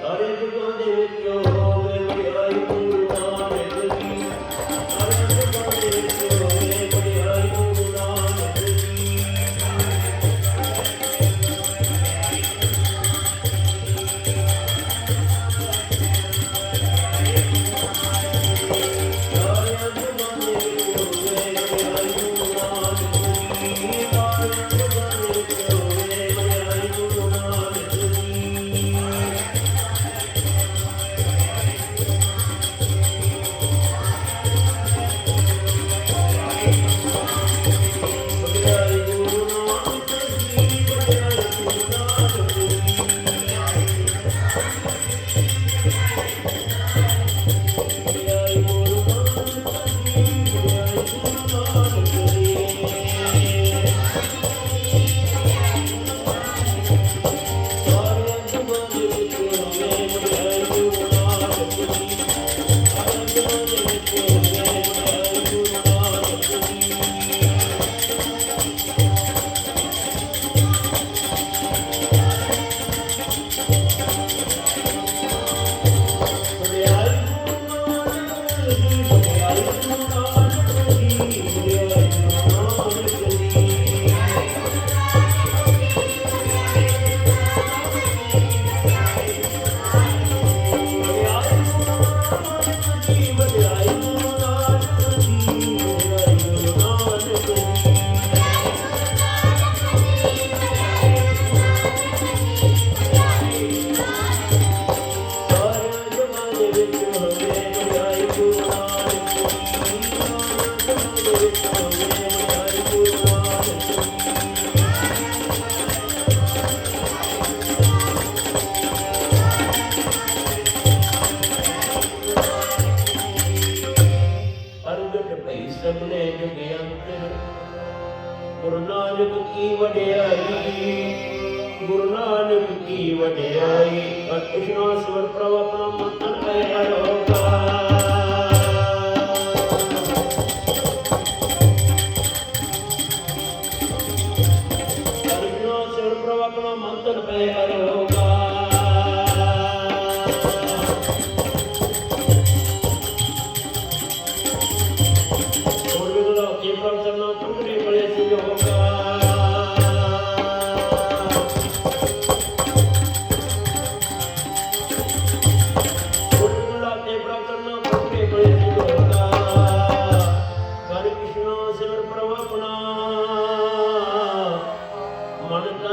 ਸਾਰੇ ਜੁਗਾਂ ਦੇ ਵਿੱਚੋਂ ਹੋਵੇ ਵਡਿਆਈ ਗੁਰੂ ਨਾਨਕ ਕੀ ਵਡਿਆਈ, ਗੁਰੂ ਨਾਨਕ ਕੀ ਵਡਿਆਈ ਅਤਿਸ਼ਨਾ ਸਵਰ ਪ੍ਰਭ ਆਪਣਾ ਮੰਤਨ ਹੈ ਅਰੋਗਾ ਆਪਣਾ ਮੰਤਨ ਹੈ ਅਰੋਗਾ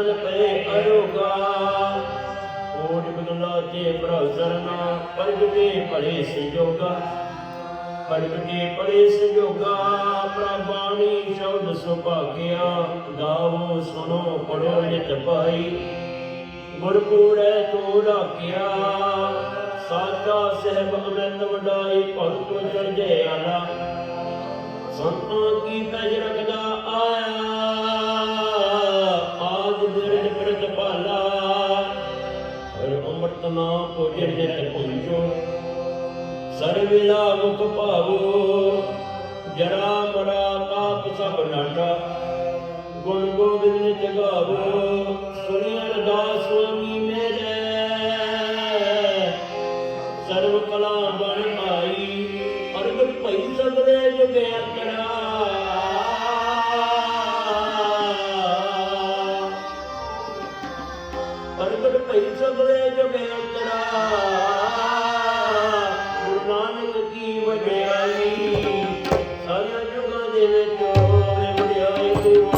ਮਨ ਤਨ ਪਏ ਅਰੋਗਾ। ਕੋਟ ਬਿਗਲਾ ਤੇ ਪ੍ਰਭ ਸਰਨਾ ਭਲੇ ਸੰਜੋਗਾ। ਪਰਗਟੇ ਭਲੇ ਸੰਜੋਗਾ, ਪ੍ਰਭਾਣੀ ਸ਼ਬਦ ਸੁਭਾਗਿਆ। ਗਾਵੋ ਸੁਨੋ ਪੜੋ ਨਿਤ ਪਾਈ ਗੁਰਪੂਰੈ ਤੂੰ ਰਾਖਿਆ। ਸਾਚਾ ਸਹਿਬ ਅਮਿਤ ਵਡਾਈ ਭਗਤ ਚੜ੍ਹੇ ਆਲਾ। ਸੰਤਾਂ ਕੀ ਪੈਜ ਰਖਦਾ ਆਇਆ। ਹਰ ਅੰਮ੍ਰਿਤ ਨਾਮ ਕੋ ਜਿਰ ਜਿਤ ਪੁੰਜੋ ਸਰਵਿਲਾ ਮੁਖ ਭਾਵੋ, ਜਰਾ ਗੁਣ ਗੋਬਿੰਦ ਨਿਤ ਗਾਵੋ ਸੁਣੀ ਅਰਦਾਸ ਸੁਆਮੀ ਮੇਰੇ। ਸਰਬ ਕਲਾ ਬਣ ਆਈ ਪ੍ਰਗਟ ਭਈ ਸਗਲੇ ਜੁਗ ਅੰਤਰਾ ਪ੍ਰਗਟ ਭਈ ਸਗਲੇ ਜਮੇਤਰਾ ਗੁਰੂ ਨਾਨਕ ਕੀ ਵਡਿਆਈ, ਸਾਰਿਆਂ ਜੁਗਾਂ ਦੇ ਵਿੱਚ ਹੋਵੇ ਵਡਿਆਈ। ਗੁਰੂ